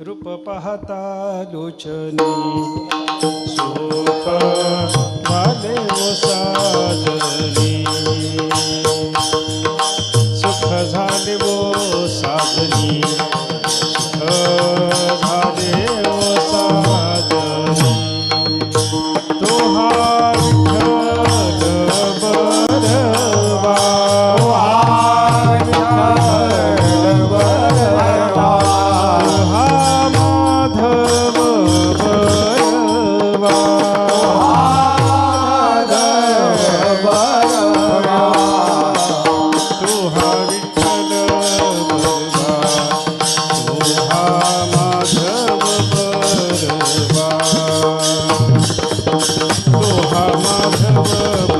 रूप पाहता लोचनी सुख झाले साजनी सुख झाले वो साधनी सुख Brahma